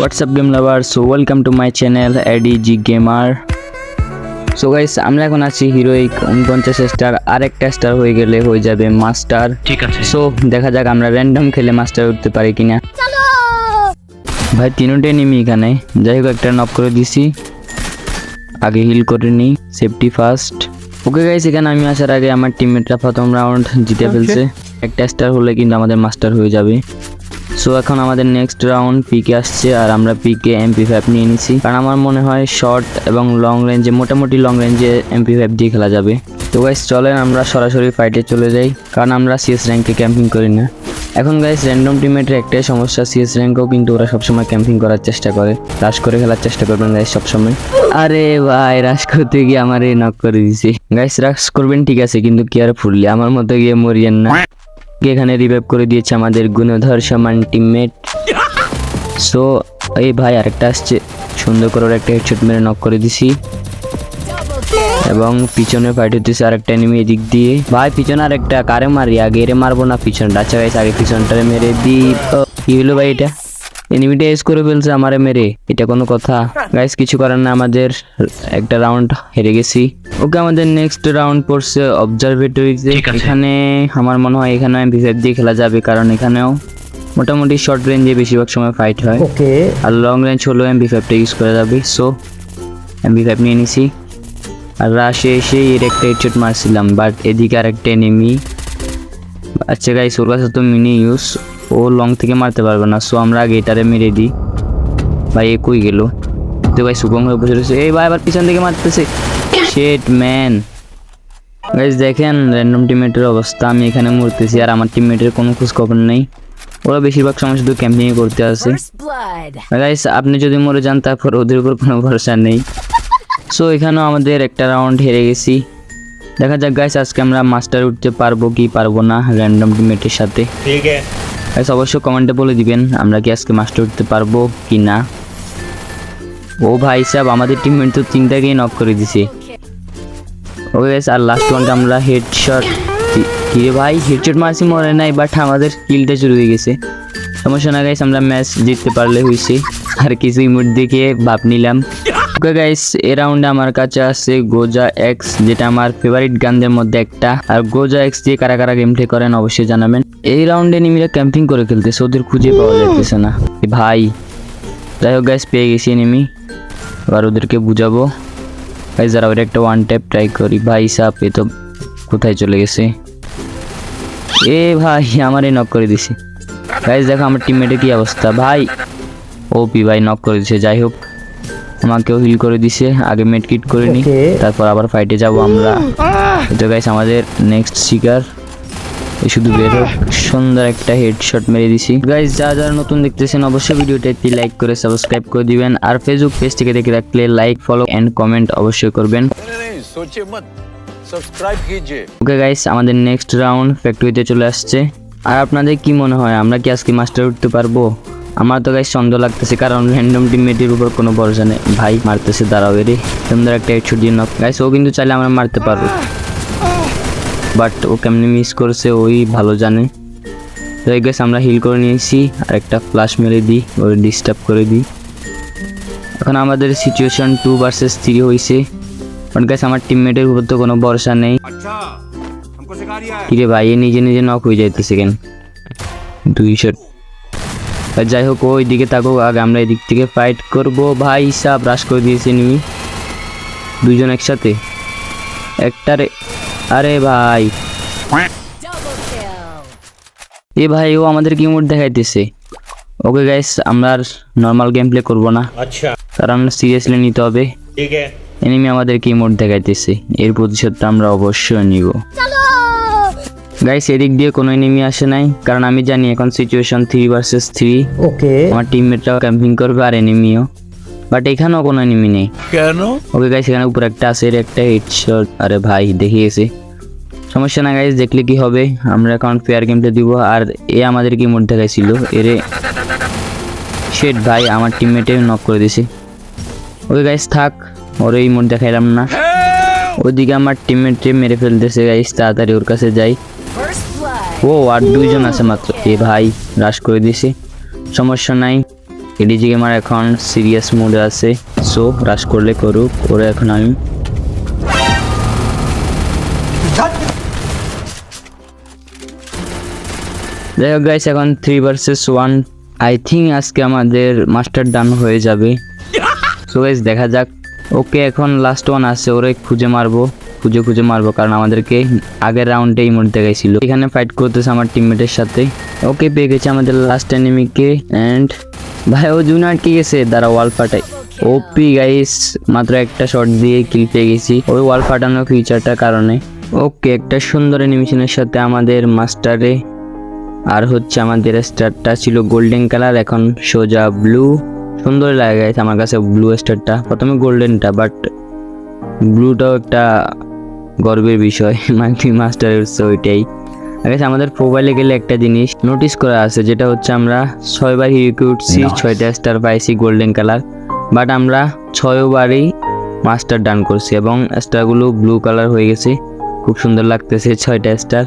What's up game lovers? So welcome to my channel ADG Gamer. So guys আমরা এখন আছি heroic উনপঞ্চাশ star আরেকটা স্টার হয়ে গেলে হয়ে যাবে মাস্টার ঠিক আছে। সো দেখা যাক আমরা র্যান্ডম খেলে মাস্টার উঠতে পারি কিনা। ভাই তিনটে নিমি এখানে। যাই হোক একটা নক করে দিছি। আগে হিল করে নিই সেফটি ফার্স্ট ওকে গাইস এখানে আমি আসার আগে আমার টিমমেটরা প্রথম রাউন্ড জিতে ফেলছে। একটা স্টার হলে কিন্তু আমাদের মাস্টার হয়ে যাবে। সো এখন আমাদের নেক্সট রাউন্ড পিকে আসছে আর আমরা পিকে এমপি ফাইভ নিয়ে নিছি কারণ আমার মনে হয় শর্ট এবং লং রেঞ্জে মোটামুটি লং রেঞ্জে এমপি ফাইভ দিয়ে খেলা যাবে। তো গাইস চলেন আমরা সরাসরি ফাইটে চলে যাই। কারণ আমরা সিএস র্যাঙ্কে ক্যাম্পিং করি না। এখন গাইস র্যান্ডম টিমেটের একটাই সমস্যা সিএস র্যাঙ্কও কিন্তু ওরা সবসময় ক্যাম্পিং করার চেষ্টা করে। রাশ করে খেলার চেষ্টা করবেন গাইস সবসময়। আরে ভাই রাশ করতে গিয়ে আমার এই নক করে দিছি। গাইস রাশ করবেন ঠিক আছে, কিন্তু কেয়ারফুললি আমার মতো গিয়ে মরিয়েন না। এখানে রিভাইভ করে দিয়েছে আমাদের গুণধর সমান টিমমেট সো এই ভাই আরেকটা আসছে। সুন্দর করে একটা হেডশট মেরে নক করে দিছি। এবং পিছনে ফাইট হতেছে আরেকটা এনিমি এদিক দিয়ে। ভাই, পিছনে আরেকটা, কারে মারি? আগে এরে মারবো না, পিছনটা আচ্ছা ভাই আগে পিছনটা মেরে দিই। কি হলো ভাই এটা? এনিমিটা এস করে ফেলছে আমারে মেরে। এটা কোনো কথা। গাইস কিছু করার না আমাদের একটা রাউন্ড হেরে গেছি। ওকে আমাদের নেক্সট রাউন্ড পড়ছে অবজারভেটরিতে এখানে আমার মনে হয় এখানে ফাইভ দিয়ে খেলা যাবে কারণ এখানেও মোটামুটি শর্ট রেঞ্জে বেশিরভাগ সময় ফাইট হয়। ওকে আর লং রেঞ্জ হলেও এমপি ফাইভটা ইউজ করা যাবে। সো এমপি ফাইভ নিয়ে নিছি। আর রাশে এসে এর একটা হেডশট মারছিলাম বাট এদিকে আর একটা এনিমি আচ্ছা গাইস ওর কাছে তো মিনি ইউজ ও লং থেকে মারতে পারবে না। সো আমরা আগে এটারে মেরে দিই। ভাই এ কই গেল? তো ভাই সুগম হয়ে বসে রয়েছে। এই ভাই আবার পিছন থেকে মারতেছে। শেট ম্যান গাইস দেখেন র্যান্ডম টিমমেটের অবস্থা। আমি এখানে মরতেছি আর আমার টিমমেটের কোনো খোঁজ খবর নেই। ওরা বেশিরভাগ সময় শুধু ক্যাম্পিং করতে আসে। গাইস আপনি যদি মরে যান তারপর ওদের উপর কোনো ভরসা নেই। সো এখানেও আমাদের একটা রাউন্ড হেরে গেছি। দেখা যাক গাইস আজকে আমরা মাস্টার উঠতে পারব কি পারব না র্যান্ডম টিমেটের সাথে। ঠিক আছে। অবশ্যই কমেন্টে বলে দিবেন আমরা কি আজকে মাস্টার উঠতে পারব কি না। ও ভাই সাহেব আমাদের টিমমেট তো তিনটাকেই নক করে দিছে। ওকে গাইস আর লাস্ট ওয়ানটা আমরা হেডশট কি রে ভাই হেডশট মারছি মরে নাই বাট আমাদের কিলটা শুরু হয়ে গেছে। সমস্যা না গাইস আমরা ম্যাচ জিততে পারলে হয়েছে আর কিছু ইমোট দেখে ভাব নিলাম। ওকে গাইস এ রাউন্ডে আমার কাছে আছে গোজা এক্স যেটা আমার ফেভারিট গানদের মধ্যে একটা। আর গোজা এক্স দিয়ে কারা কারা গেম প্লে করেন অবশ্যই জানাবেন। এই রাউন্ডে নিমিরা ক্যাম্পিং করে খেলতেছে ওদের খুঁজে পাওয়া যাইতেছে না। ভাই যাই হোক গাইস পেয়ে গেছি এনিমি এবার ওদেরকে বুঝাবো। গাইস যারা ওর একটা ওয়ান ট্যাপ ট্রাই করি ভাই সাপ এ তো কোথায় চলে গেছে? এ ভাই আমারই নক করে দিছে। গাইস দেখো আমার টিমমেটের কি অবস্থা। ভাই ওপি ভাই নক করে দিছে যাই হোক। আমাকেও হিল করে দিছে আগে মেডকিট করে নি তারপর আবার ফাইটে যাব আমরা। mm, ah! তো গাইস আমাদের নেক্সট শিকার। শুধু বের হোক সুন্দর একটা হেডশট মেরে দিছি। গাইস যা যারা নতুন দেখতেছেন অবশ্যই ভিডিওটা একটি লাইক করে সাবস্ক্রাইব করে দিবেন। আর ফেসবুক পেজ থেকে দেখে রাখলে লাইক ফলো এন্ড কমেন্ট অবশ্যই করবেন। ওকে গাইস আমাদের নেক্সট রাউন্ড ফ্যাক্টরিতে চলে আসছে। আর আপনাদের কি মনে হয় আমরা কি আজকে মাস্টার উঠতে পারব? আমার তো গাইস সন্দেহ লাগতেছে কারণ র্যান্ডম টিমমেটের উপর কোনো ভরসা নেই। ভাই মারতেছে দাঁড়াও এরে সুন্দর একটা হেডশট দিয়ে নক গাইস ও কিন্তু চাইলে আমরা মারতে পারব। বাট ও কেমনি মিস করছে ওই ভালো জানে। তো এই গাইস আমরা হিল করে নিয়েছি আর একটা ফ্লাশ মেরে দিই ওই ডিস্টার্ব করে দিই। এখন আমাদের সিচুয়েশন টু ভার্সেস থ্রি হয়েছে বাট গাইস আমার টিমমেটের উপর তো কোনো ভরসা নেই। কিরে ভাই এ নিজে নিজে নক হয়ে যাইতেছে কেন? দুই শট যাই হোক ওই দিকে থাকুক আগে আমরা এদিক থেকে ফাইট করব। ভাই সাপ রাশ করে দিয়েছে নিমি দুজন একসাথে। একটারে আরে ভাই। এ ভাই ও আমাদের কি মোট দেখাইতেছে? ওকে গাইস আমরা আর নর্মাল গেম প্লে করব না। আচ্ছা। কারণ সিরিয়াসলি নিতে হবে। ঠিক আছে। এনিমি আমাদের কি মোড দেখাইতেছে? এর প্রতিশোধটা আমরা অবশ্যই নিব। চলো গাইস এদিক দিয়ে কোনো এনিমি আসে নাই কারণ আমি জানি এখন situation three versus three okay আমার টিমমেটরাও ক্যাম্পিং করবে আর এনিমিও বাট এখানেও কোনো এনিমি নেই। কেন? ওকে গাইস এখানে উপর একটা আছে এর একটা হেডশট আরে ভাই দেখে গেছে সমস্যা না গাইস দেখলে কি হবে? আমরা এখন ফেয়ার গেমটা দিব। আর এ আমাদের কি মোড দেখাইছিল? এরে। শেট ভাই আমার টিমমেটে নক করে দিছে। ওকে গাইস থাক। ওর এই মোড দেখাইলাম না। ওদিকে আমার টিমমেটে মেরে ফেলতেছে গাইস তাড়াতাড়ি ওর কাছে যাই. ও আর দুইজন আছে মাত্র। এ ভাই রাশ করে দিছে। সমস্যা নাই। এডিজি গেমার এখন সিরিয়াস মোডে আছে। সো রাশ করলে করুক। ওরা এখন আমি যাই হোক গাইস এখন three versus one I think আজকে আমাদের মাস্টার ডান হয়ে যাবে। সো গাইস দেখা যাক। ওকে এখন লাস্ট ওয়ান আছে। ওরে খুঁজে মারবো। খুঁজে খুঁজে মারবো, কারণ আমাদেরকে আগের রাউন্ডে এই মুহূর্তে গেছিল এখানে ফাইট করতেছে আমার টিমমেটের সাথে। ওকে পেয়ে গেছে আমাদের লাস্ট এনিমিকে অ্যান্ড ভাই, ও জুনার কি গেছে। দাঁড়া ওয়াল ফাটাই। ওপি গাইস মাত্র একটা শট দিয়ে কিল পেয়ে গেছি। ওই ওয়াল ফাটানো ফিচারটার কারণে। ওকে, একটা সুন্দর অ্যানিমেশনের সাথে আমাদের মাস্টারে আর হচ্ছে আমাদের স্টারটা ছিল গোল্ডেন কালার এখন সোজা ব্লু সুন্দর লাগে আমার কাছে ব্লু স্টারটা প্রথমে গোল্ডেনটা বাট ব্লুটাও একটা গর্বের বিষয় মাল্টি মাস্টার হচ্ছে ওইটাই। আগে আমাদের প্রোফাইলে গেলে একটা জিনিস নোটিস করা আছে যেটা হচ্ছে আমরা ছয়বার হিউকে উঠছি ছয়টা স্টার পাইছি গোল্ডেন কালার বাট আমরা ছয়বারই মাস্টার ডান করছি এবং স্টারগুলো ব্লু কালার হয়ে গেছে খুব সুন্দর লাগতেছে ছয়টা স্টার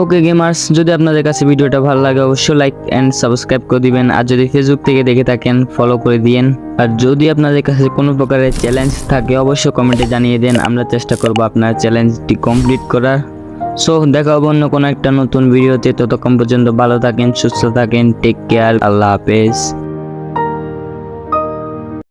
ওকে গেমার্স যদি আপনাদের কাছে ভিডিওটা ভালো লাগে, অবশ্যই লাইক অ্যান্ড সাবস্ক্রাইব করে দিবেন। আর যদি ফেসবুক থেকে দেখে থাকেন ফলো করে দিয়েন। আর যদি আপনাদের কাছে কোনো প্রকারের চ্যালেঞ্জ থাকে, অবশ্যই কমেন্টে জানিয়ে দেন। আমরা চেষ্টা করব আপনার চ্যালেঞ্জটি কমপ্লিট করার। সো দেখা হবে অন্য কোনো একটা নতুন ভিডিওতে ততক্ষণ পর্যন্ত ভালো থাকেন, সুস্থ থাকেন টেক কেয়ার আল্লাহ হাফেজ।